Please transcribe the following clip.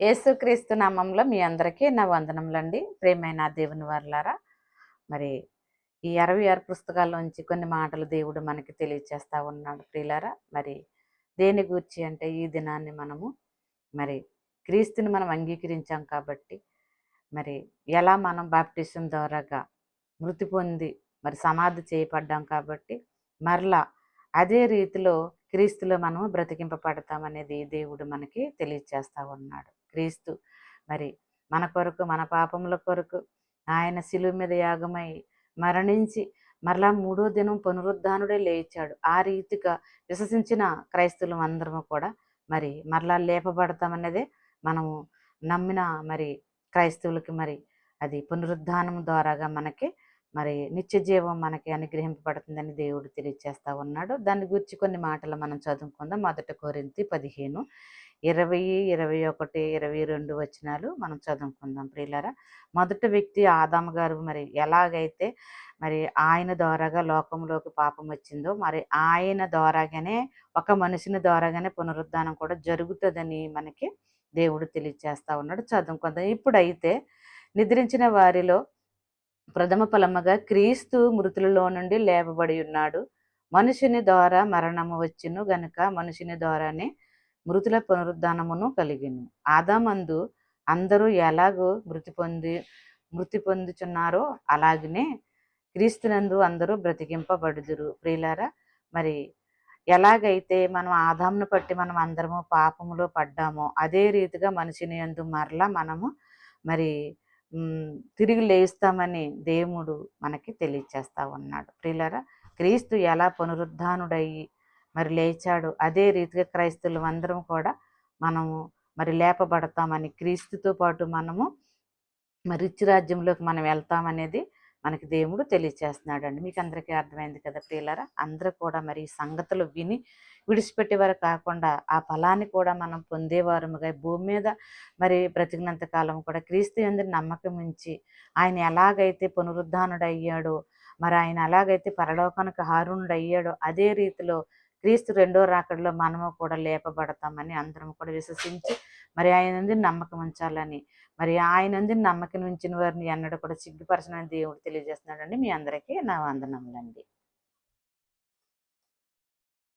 యేసుక్రీస్తు నామంలో మీ అందరికీ నా వందనములండి. ప్రేమైన దేవుని వర్లారా మరి ఈ అరవై ఆరు పుస్తకాల్లోంచి కొన్ని మాటలు దేవుడు మనకి తెలియచేస్తా ఉన్నాడు ప్రియులారా. మరి దేని గూర్చి అంటే ఈ దినాన్ని మనము మరి క్రీస్తుని మనం అంగీకరించాం కాబట్టి మరి ఎలా మనం బాప్టిజం ద్వారాగా మృతి పొంది మరి సమాధి చేయబడ్డాం కాబట్టి మరలా అదే రీతిలో క్రీస్తులో మనము బ్రతికింపబడతామనేది దేవుడు మనకి తెలియచేస్తా ఉన్నాడు. క్రీస్తు. మరి మన కొరకు మన పాపముల కొరకు ఆయన శిలువ మీద యాగమై మరణించి మరలా మూడో దినం పునరుద్ధానుడే లేచాడు. ఆ రీతిగా విశ్వసించిన క్రైస్తవులు అందరము కూడా మరి మరలా లేపబడతామన్నదే మనము నమ్మిన మరి క్రైస్తవులకి మరి అది పునరుద్ధానం ద్వారాగా మనకి మరి నిత్య జీవం మనకి అనుగ్రహింపబడుతుందని దేవుడు తెలియచేస్తా ఉన్నాడు. దాని గురించి కొన్ని మాటలు మనం చదువుకుందాం. మొదట కోరింతి పదిహేను. ఇరవై ఇరవై ఒకటి ఇరవై రెండు వచనాలు మనం చదువుకుందాం ప్రియులరా. మొదటి వ్యక్తి ఆదాము గారు మరి ఎలాగైతే మరి ఆయన ద్వారాగా లోకంలోకి పాపం వచ్చిందో మరి ఆయన ద్వారాగానే ఒక మనిషిని ద్వారాగానే పునరుద్ధానం కూడా జరుగుతుందని మనకి దేవుడు తెలియచేస్తా ఉన్నాడు. చదువుకుందాం. ఇప్పుడైతే నిద్రించిన వారిలో ప్రథమ ఫలముగా క్రీస్తు మృతులలో నుండి లేపబడి ఉన్నాడు. మనుషుని ద్వారా మరణము వచ్చును గనుక మనుషుని ద్వారానే మృతుల పునరుద్ధానమును కలిగిను. ఆదామందు అందరూ ఎలాగో మృతి పొంది మృతి పొందుచున్నారో అలాగనే క్రీస్తునందు అందరూ బ్రతికింపబడుదురు. ప్రియులారా మరి ఎలాగైతే మనం ఆదామును పట్టి మనం అందరము పాపములో పడ్డామో అదే రీతిగా మనిషిని ఎందు మరలా మనము మరి తిరిగి లేస్తామని దేవుడు మనకి తెలియచేస్తా ఉన్నాడు. ప్రియులరా క్రీస్తు ఎలా పునరుద్ధానుడయ్యి మరి లేచాడు. అదే రీతిగా క్రైస్తవులు అందరం కూడా మనము మరి లేపబడతామని క్రీస్తుతో పాటు మనము మరి రిచ్ రాజ్యంలోకి మనం వెళ్తామనేది మనకి దేవుడు తెలియచేస్తున్నాడండి. మీకు అందరికీ అర్థమైంది కదా ప్రియులరా? అందరూ కూడా మరి సంగతులు విని విడిచిపెట్టేవారు కాకుండా ఆ ఫలాన్ని కూడా మనం పొందేవారుగా భూమి మీద మరి బ్రతికినంత కాలం కూడా క్రీస్తు అందరి నమ్మకం ఉంచి ఆయన ఎలాగైతే పునరుద్ధానుడు అయ్యాడో మరి ఆయన ఎలాగైతే పరలోకానికి హారుణుడు అయ్యాడో అదే రీతిలో క్రీస్తు రెండో రాకడలో మనము కూడా లేపబడతామని అందరం కూడా విశ్వసించి మరి ఆయన నమ్మకం ఉంచాలని మరి ఆయన నమ్మకం ఉంచిన వారిని ఎన్నడూ కూడా సిగ్గుపరచనని దేవుడు తెలియజేస్తున్నాడండి. మీ అందరికీ నా వందనములండి.